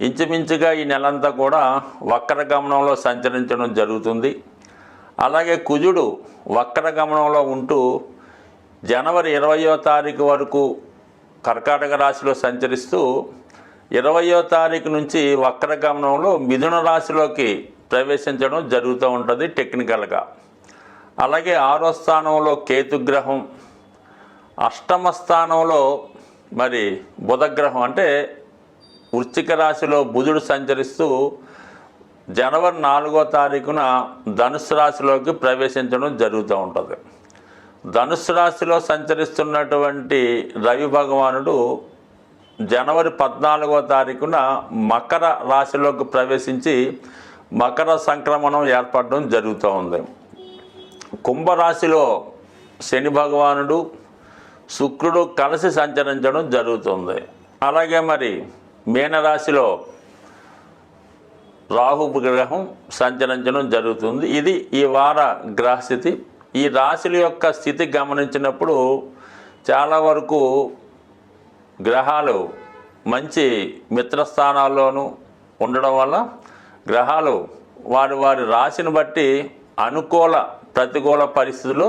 ఇంచుమించుగా ఈ నెలంతా కూడా వక్ర గమనంలో సంచరించడం జరుగుతుంది. అలాగే కుజుడు వక్ర గమనంలో ఉంటూ జనవరి ఇరవయో తారీఖు వరకు కర్కాటక రాశిలో సంచరిస్తూ ఇరవయో తారీఖు నుంచి వక్ర గమనంలో మిథున రాశిలోకి ప్రవేశించడం జరుగుతూ ఉంటుంది టెక్నికల్గా. అలాగే ఆరో స్థానంలో కేతుగ్రహం అష్టమ స్థానంలో మరి బుధగ్రహం అంటే వృశ్చిక రాశిలో బుధుడు సంచరిస్తూ జనవరి నాలుగో తారీఖున ధనుసు రాశిలోకి ప్రవేశించడం జరుగుతూ ఉంటుంది. ధనుసు రాశిలో సంచరిస్తున్నటువంటి రవి భగవానుడు జనవరి పద్నాలుగో తారీఖున మకర రాశిలోకి ప్రవేశించి మకర సంక్రమణం ఏర్పడడం జరుగుతూ ఉంది. కుంభరాశిలో శని భగవానుడు శుక్రుడు కలిసి సంచరించడం జరుగుతుంది. అలాగే మరి మీనరాశిలో రాహు గ్రహం సంచరించడం జరుగుతుంది. ఇది ఈ వార గ్రహస్థితి. ఈ రాశుల యొక్క స్థితి గమనించినప్పుడు చాలా వరకు గ్రహాలు మంచి మిత్రస్థానాల్లోనూ ఉండడం వల్ల గ్రహాలు వారి వారి రాశిని బట్టి అనుకూల ప్రతికూల పరిస్థితులు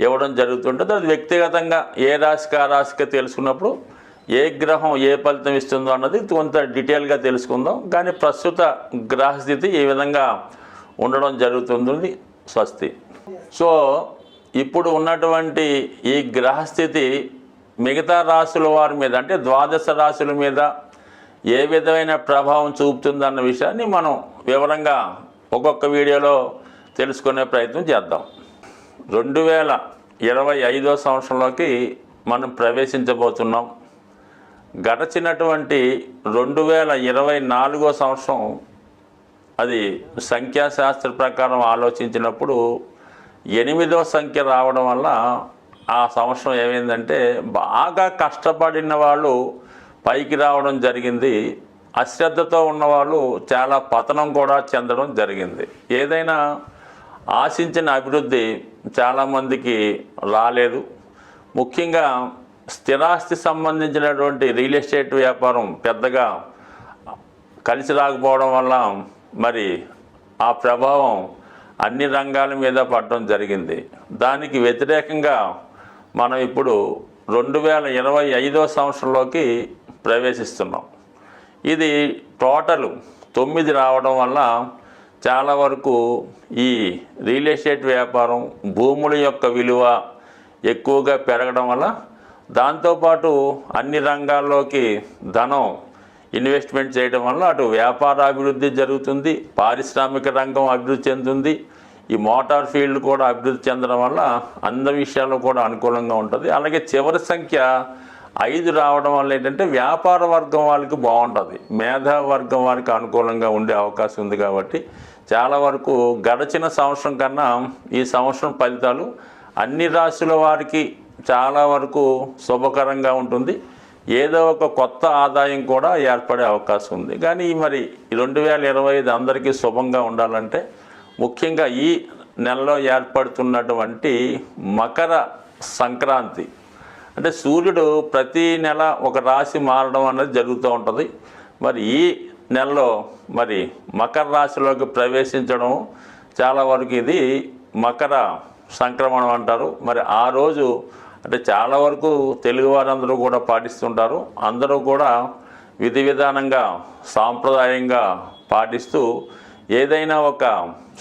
ఇవ్వడం జరుగుతుంటుంది. అది వ్యక్తిగతంగా ఏ రాశికి ఆ రాశికి తెలుసుకున్నప్పుడు ఏ గ్రహం ఏ ఫలితం ఇస్తుందో అన్నది కొంత డీటెయిల్గా తెలుసుకుందాం. కానీ ప్రస్తుత గ్రహస్థితి ఈ విధంగా ఉండడం జరుగుతుంది? స్వస్తి. సో ఇప్పుడు ఉన్నటువంటి ఈ గ్రహస్థితి మిగతా రాశుల వారి మీద అంటే ద్వాదశ రాశుల మీద ఏ విధమైన ప్రభావం చూపుతుందన్న విషయాన్ని మనం వివరంగా ఒక్కొక్క వీడియోలో తెలుసుకునే ప్రయత్నం చేద్దాం. రెండు వేల ఇరవై ఐదో సంవత్సరంలోకి మనం ప్రవేశించబోతున్నాం. గడచినటువంటి రెండు వేల ఇరవై నాలుగో సంవత్సరం అది సంఖ్యాశాస్త్ర ప్రకారం ఆలోచించినప్పుడు ఎనిమిదో సంఖ్య రావడం వల్ల ఆ సంవత్సరం ఏమైందంటే బాగా కష్టపడిన వాళ్ళు పైకి రావడం జరిగింది. అశ్రద్ధతో ఉన్నవాళ్ళు చాలా పతనం కూడా చెందడం జరిగింది. ఏదైనా ఆశించిన అభివృద్ధి చాలామందికి రాలేదు. ముఖ్యంగా స్థిరాస్తి సంబంధించినటువంటి రియల్ ఎస్టేట్ వ్యాపారం పెద్దగా కలిసి రాకపోవడం వల్ల మరి ఆ ప్రభావం అన్ని రంగాల మీద పడడం జరిగింది. దానికి వ్యతిరేకంగా మనం ఇప్పుడు రెండు వేల ఇరవై ఐదో సంవత్సరంలోకి ప్రవేశిస్తున్నాం. ఇది టోటల్ తొమ్మిది రావడం వల్ల చాలా వరకు ఈ రియల్ ఎస్టేట్ వ్యాపారం భూముల యొక్క విలువ ఎక్కువగా పెరగడం వల్ల దాంతోపాటు అన్ని రంగాల్లోకి ధనం ఇన్వెస్ట్మెంట్ చేయడం వల్ల అటు వ్యాపార అభివృద్ధి జరుగుతుంది పారిశ్రామిక రంగం అభివృద్ధి చెందుతుంది ఈ మోటార్ ఫీల్డ్ కూడా అభివృద్ధి చెందడం వల్ల అందరి విషయాల్లో కూడా అనుకూలంగా ఉంటుంది. అలాగే చివరి సంఖ్య ఐదు రావడం వల్ల ఏంటంటే వ్యాపార వర్గం వాళ్ళకి బాగుంటుంది. మేధా వర్గం వారికి అనుకూలంగా ఉండే అవకాశం ఉంది కాబట్టి చాలా వరకు గడచిన సంవత్సరం కన్నా ఈ సంవత్సరం ఫలితాలు అన్ని రాశుల వారికి చాలా వరకు శుభకరంగా ఉంటుంది. ఏదో ఒక కొత్త ఆదాయం కూడా ఏర్పడే అవకాశం ఉంది. కానీ మరి రెండు వేల ఇరవై ఐదు అందరికీ శుభంగా ఉండాలంటే ముఖ్యంగా ఈ నెలలో ఏర్పడుతున్నటువంటి మకర సంక్రాంతి. అంటే సూర్యుడు ప్రతి నెల ఒక రాశి మారడం అనేది జరుగుతూ ఉంటుంది. మరి ఈ నెలలో మరి మకర రాశిలోకి ప్రవేశించడం చాలా వరకు ఇది మకర సంక్రమణం అంటారు. మరి ఆ రోజు అంటే చాలా వరకు తెలుగు వారందరూ కూడా పాటిస్తుంటారు. అందరూ కూడా విధి విధానంగా సాంప్రదాయంగా పాటిస్తూ ఏదైనా ఒక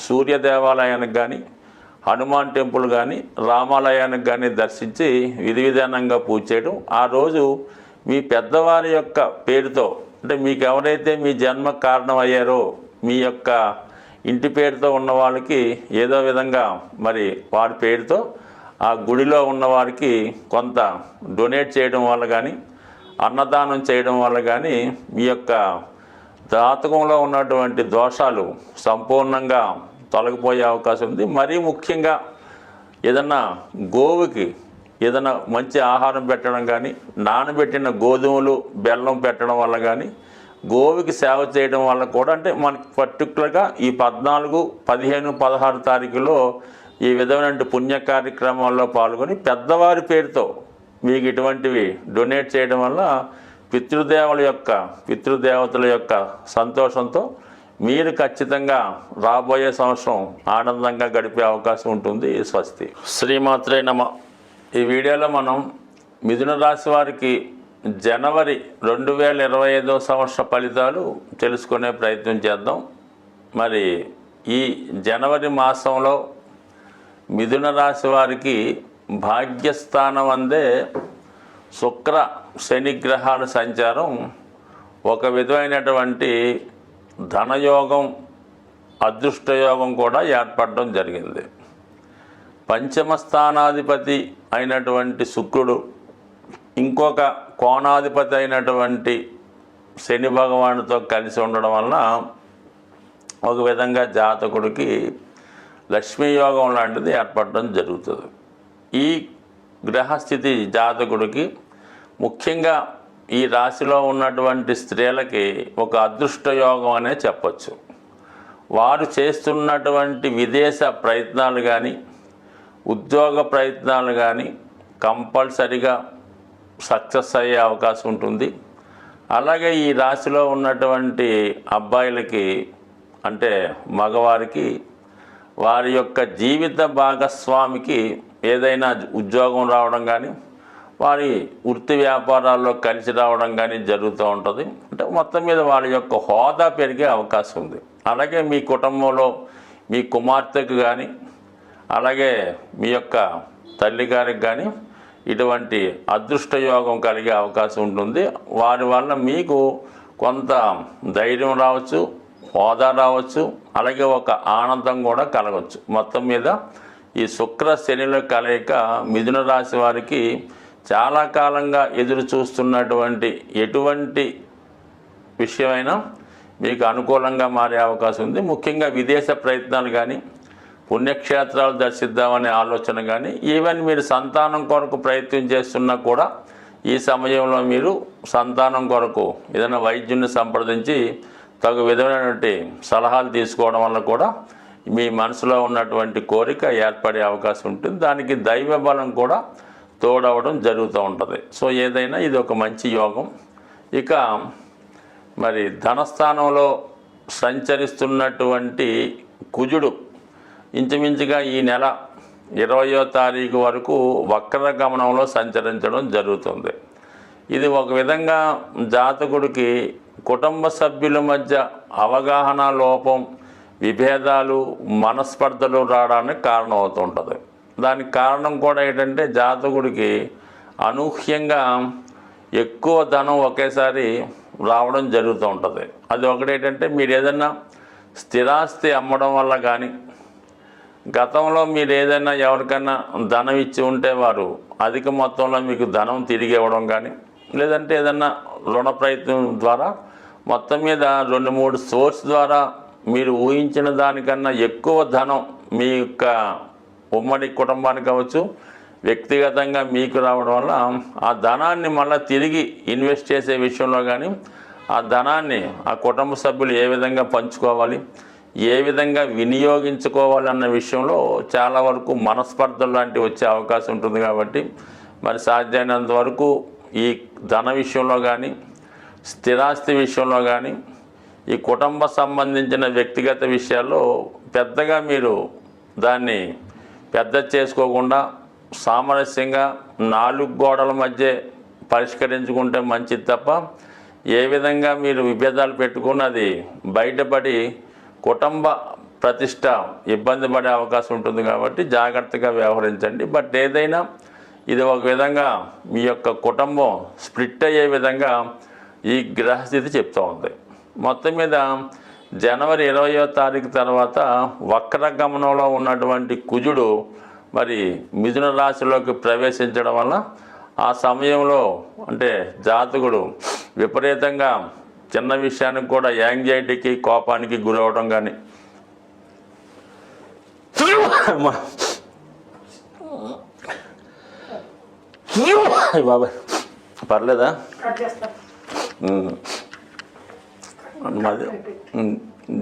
సూర్య దేవాలయానికి కానీ హనుమాన్ టెంపుల్ కానీ రామాలయానికి కానీ దర్శించి విధి విధానంగా పూజ చేయడం. ఆ రోజు మీ పెద్దవారి యొక్క పేరుతో అంటే మీకు ఎవరైతే మీ జన్మ కారణం అయ్యారో మీ యొక్క ఇంటి పేరుతో ఉన్న వాళ్ళకి ఏదో విధంగా మరి వారి పేరుతో ఆ గుడిలో ఉన్నవారికి కొంత డొనేట్ చేయడం వల్ల కానీ అన్నదానం చేయడం వల్ల కానీ మీ యొక్క జాతకంలో ఉన్నటువంటి దోషాలు సంపూర్ణంగా తొలగిపోయే అవకాశం ఉంది. మరీ ముఖ్యంగా ఏదన్నా గోవుకి ఏదైనా మంచి ఆహారం పెట్టడం కానీ నానబెట్టిన గోధుమలు బెల్లం పెట్టడం వల్ల కానీ గోవుకి సేవ చేయడం వల్ల కూడా అంటే మనకి పర్టికులర్గా ఈ పద్నాలుగు పదిహేను పదహారు తారీఖులో ఈ విధమైన పుణ్య కార్యక్రమాల్లో పాల్గొని పెద్దవారి పేరుతో మీకు ఇటువంటివి డొనేట్ చేయడం వల్ల పితృదేవుల యొక్క పితృదేవతల యొక్క సంతోషంతో మీరు ఖచ్చితంగా రాబోయే సంవత్సరం ఆనందంగా గడిపే అవకాశం ఉంటుంది. స్వస్తి. శ్రీమాత్రే నమ. ఈ వీడియోలో మనం మిథున రాశి వారికి జనవరి రెండు వేల ఇరవై ఐదో సంవత్సర ఫలితాలు తెలుసుకునే ప్రయత్నం చేద్దాం. మరి ఈ జనవరి మాసంలో మిథున రాశి వారికి భాగ్యస్థానం అందే శుక్ర శనిగ్రహాల సంచారం. ఒక విధమైనటువంటి ధనయోగం అదృష్టయోగం కూడా ఏర్పడడం జరిగింది. పంచమ స్థానాధిపతి అయినటువంటి శుక్రుడు ఇంకొక కోణాధిపతి అయినటువంటి శని భగవానుతో కలిసి ఉండడం వలన ఒక విధంగా జాతకుడికి లక్ష్మీయోగం లాంటిది ఏర్పడడం జరుగుతుంది. ఈ గ్రహస్థితి జాతకుడికి ముఖ్యంగా ఈ రాశిలో ఉన్నటువంటి స్త్రీలకి ఒక అదృష్ట యోగం అనే చెప్పచ్చు. వారు చేస్తున్నటువంటి విదేశ ప్రయత్నాలు కానీ ఉద్యోగ ప్రయత్నాలు కానీ కంపల్సరిగా సక్సెస్ అయ్యే అవకాశం ఉంటుంది. అలాగే ఈ రాశిలో ఉన్నటువంటి అబ్బాయిలకి అంటే మగవారికి వారి యొక్క జీవిత భాగస్వామికి ఏదైనా ఉద్యోగం రావడం కానీ వారి వృత్తి వ్యాపారాల్లో కలిసి రావడం కానీ జరుగుతూ ఉంటుంది. అంటే మొత్తం మీద వారి యొక్క హోదా పెరిగే అవకాశం ఉంది. అలాగే మీ కుటుంబంలో మీ కుమార్తెకు కానీ అలాగే మీ యొక్క తల్లి గారికి కానీ ఇటువంటి అదృష్ట యోగం కలిగే అవకాశం ఉంటుంది. వారి వల్ల మీకు కొంత ధైర్యం రావచ్చు హోదా రావచ్చు అలాగే ఒక ఆనందం కూడా కలగవచ్చు మొత్తం మీద ఈ శుక్ర శనిల కలయిక మిథున రాశి వారికి చాలా కాలంగా ఎదురు చూస్తున్నటువంటి ఎటువంటి విషయమైనా మీకు అనుకూలంగా మారే అవకాశం ఉంది. ముఖ్యంగా విదేశ ప్రయత్నాలు కానీ పుణ్యక్షేత్రాలు దర్శిద్దామనే ఆలోచన కానీ ఈవెన్ మీరు సంతానం కొరకు ప్రయత్నం చేస్తున్నా కూడా ఈ సమయంలో మీరు సంతానం కొరకు ఏదైనా వైద్యుని సంప్రదించి తగు విధమైనటువంటి సలహాలు తీసుకోవడం వల్ల కూడా మీ మనసులో ఉన్నటువంటి కోరిక ఏర్పడే అవకాశం ఉంటుంది. దానికి దైవ బలం కూడా తోడవడం జరుగుతూ ఉంటుంది. సో ఏదైనా ఇది ఒక మంచి యోగం. ఇక మరి ధనస్థానంలో సంచరిస్తున్నటువంటి కుజుడు ఇంచుమించుగా ఈ నెల ఇరవయో తారీఖు వరకు వక్ర గమనంలో సంచరించడం జరుగుతుంది. ఇది ఒక విధంగా జాతకుడికి కుటుంబ సభ్యుల మధ్య అవగాహన లోపం విభేదాలు మనస్పర్ధలు రావడానికి కారణం అవుతుంటుంది దానికి కారణం కూడా ఏంటంటే జాతకుడికి అనూహ్యంగా ఎక్కువ ధనం ఒకేసారి రావడం జరుగుతూ ఉంటుంది అది ఒకటి ఏంటంటే మీరు ఏదైనా స్థిరాస్తి అమ్మడం వల్ల కానీ గతంలో మీరు ఏదైనా ఎవరికైనా ధనం ఇచ్చి ఉంటే వారు అధిక మొత్తంలో మీకు ధనం తిరిగి ఇవ్వడం కానీ లేదంటే ఏదైనా రుణ ప్రయత్నం ద్వారా మొత్తం మీద రెండు మూడు సోర్స్ ద్వారా మీరు ఊహించిన దానికన్నా ఎక్కువ ధనం మీ యొక్క ఉమ్మడి కుటుంబానికి అవ్వచ్చు వ్యక్తిగతంగా మీకు రావడం వల్ల ఆ ధనాన్ని మళ్ళీ తిరిగి ఇన్వెస్ట్ చేసే విషయంలో కానీ ఆ ధనాన్ని ఆ కుటుంబ సభ్యులు ఏ విధంగా పంచుకోవాలి ఏ విధంగా వినియోగించుకోవాలి అన్న విషయంలో చాలా వరకు మనస్పర్ధలు లాంటివి వచ్చే అవకాశం ఉంటుంది కాబట్టి మరి సాధ్యమైనంత వరకు ఈ ధన విషయంలో కానీ స్థిరాస్తి విషయంలో కానీ ఈ కుటుంబ సంబంధించిన వ్యక్తిగత విషయాల్లో పెద్దగా మీరు దాన్ని పెద్ద చేసుకోకుండా సామరస్యంగా నాలుగు గోడల మధ్య పరిష్కరించుకుంటే మంచిది తప్ప ఏ విధంగా మీరు విభేదాలు పెట్టుకుని అది బయటపడి కుటుంబ ప్రతిష్ట ఇబ్బంది పడే అవకాశం ఉంటుంది కాబట్టి జాగ్రత్తగా వ్యవహరించండి. బట్ ఏదైనా ఇది ఒక విధంగా మీ యొక్క కుటుంబం స్ప్లిట్ అయ్యే విధంగా ఈ గ్రహస్థితి చెప్తూ ఉంది. మొత్తం మీద జనవరి ఇరవయో తారీఖు తర్వాత వక్ర గమనంలో ఉన్నటువంటి కుజుడు మరి మిథున రాశిలోకి ప్రవేశించడం వల్ల ఆ సమయంలో అంటే జాతకుడు విపరీతంగా చిన్న విషయానికి కూడా యాంగ్జైటీకి కోపానికి గురవడం కానీ బాబాయ్ పర్లేదా?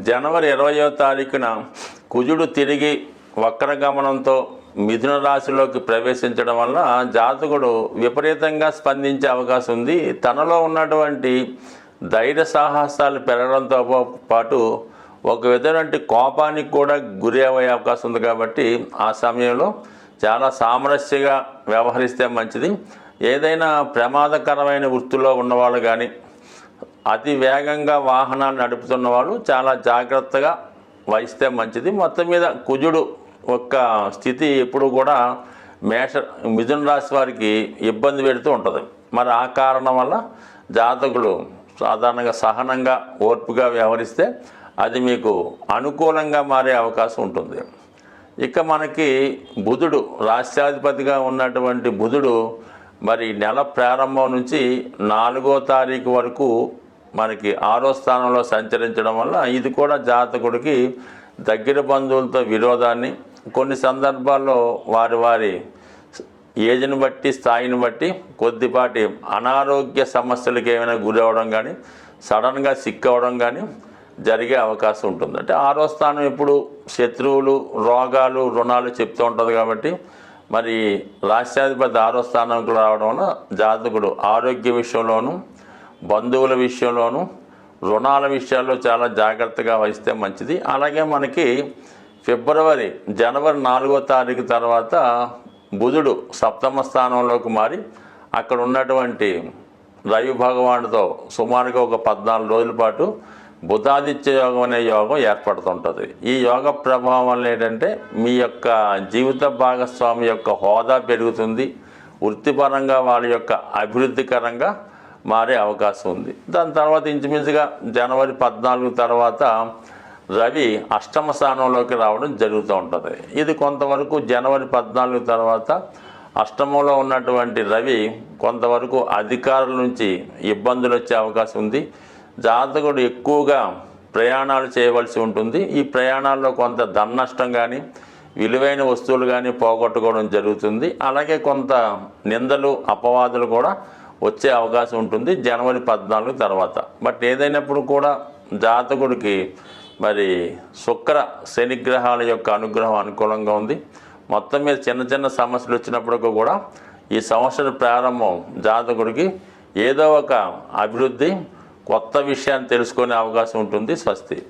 జనవరి ఇరవయో తారీఖున కుజుడు తిరిగి వక్రగమనంతో మిథున రాశిలోకి ప్రవేశించడం వల్ల జాతకుడు విపరీతంగా స్పందించే అవకాశం ఉంది. తనలో ఉన్నటువంటి ధైర్య సాహసాలు పెరగడంతో పాటు ఒక విధమైన కోపానికి కూడా గురి అయ్యే అవకాశం ఉంది కాబట్టి ఆ సమయంలో చాలా సామరస్యగా వ్యవహరిస్తే మంచిది. ఏదైనా ప్రమాదకరమైన వృత్తిలో ఉన్నవాళ్ళు కానీ అతి వేగంగా వాహనాన్ని నడుపుతున్న వాళ్ళు చాలా జాగ్రత్తగా వహిస్తే మంచిది. మొత్తం మీద కుజుడు యొక్క స్థితి ఎప్పుడు కూడా మేష మిథున రాశి వారికి ఇబ్బంది పెడుతూ ఉంటుంది. మరి ఆ కారణం వల్ల జాతకులు సాధారణంగా సహనంగా ఓర్పుగా వ్యవహరిస్తే అది మీకు అనుకూలంగా మారే అవకాశం ఉంటుంది. ఇక మనకి బుధుడు రాష్ట్రాధిపతిగా ఉన్నటువంటి బుధుడు మరి నెల ప్రారంభం నుంచి నాలుగో తారీఖు వరకు మనకి ఆరో స్థానంలో సంచరించడం వల్ల ఇది కూడా జాతకుడికి దగ్గర బంధువులతో విరోధాన్ని కొన్ని సందర్భాల్లో వారి వారి ఏజ్ని బట్టి స్థాయిని బట్టి కొద్దిపాటి అనారోగ్య సమస్యలకు ఏమైనా గురి అవ్వడం కానీ సడన్గా సిక్ కానీ జరిగే అవకాశం ఉంటుంది. అంటే ఆరో స్థానం ఇప్పుడు శత్రువులు రోగాలు రుణాలు చెప్తూ ఉంటుంది కాబట్టి మరి రాష్ట్రాధిపతి ఆరో స్థానంకు రావడం వల్ల జాతకుడు ఆరోగ్య విషయంలోనూ బంధువుల విషయంలోనూ రుణాల విషయాల్లో చాలా జాగ్రత్తగా వహిస్తే మంచిది. అలాగే మనకి ఫిబ్రవరి జనవరి నాలుగో తారీఖు తర్వాత బుధుడు సప్తమ స్థానంలోకి మారి అక్కడ ఉన్నటువంటి రవి భగవానుడితో సుమారుగా ఒక పద్నాలుగు రోజుల పాటు బుధాదిత్య యోగం అనే యోగం ఏర్పడుతుంటుంది. ఈ యోగ ప్రభావం వల్ల ఏంటంటే మీ యొక్క జీవిత భాగస్వామి యొక్క హోదా పెరుగుతుంది. వృత్తిపరంగా వాళ్ళ యొక్క అభివృద్ధికరంగా మారే అవకాశం ఉంది. దాని తర్వాత ఇంచుమించుగా జనవరి పద్నాలుగు తర్వాత రవి అష్టమ స్థానంలోకి రావడం జరుగుతూ ఉంటుంది. ఇది కొంతవరకు జనవరి పద్నాలుగు తర్వాత అష్టమంలో ఉన్నటువంటి రవి కొంతవరకు అధికారుల నుంచి ఇబ్బందులు వచ్చే అవకాశం ఉంది. జాతకుడు ఎక్కువగా ప్రయాణాలు చేయవలసి ఉంటుంది. ఈ ప్రయాణాల్లో కొంత ధన నష్టం కానీ విలువైన వస్తువులు కానీ పోగొట్టుకోవడం జరుగుతుంది. అలాగే కొంత నిందలు అపవాదులు కూడా వచ్చే అవకాశం ఉంటుంది జనవరి పద్నాలుగు తర్వాత. బట్ ఏదైనప్పుడు కూడా జాతకుడికి మరి శుక్ర శనిగ్రహాల యొక్క అనుగ్రహం అనుకూలంగా ఉంది. మొత్తం మీద చిన్న చిన్న సమస్యలు వచ్చినప్పటికీ కూడా ఈ సంవత్సర ప్రారంభం జాతకుడికి ఏదో ఒక అభివృద్ధి కొత్త విషయాన్ని తెలుసుకునే అవకాశం ఉంటుంది స్వస్తి.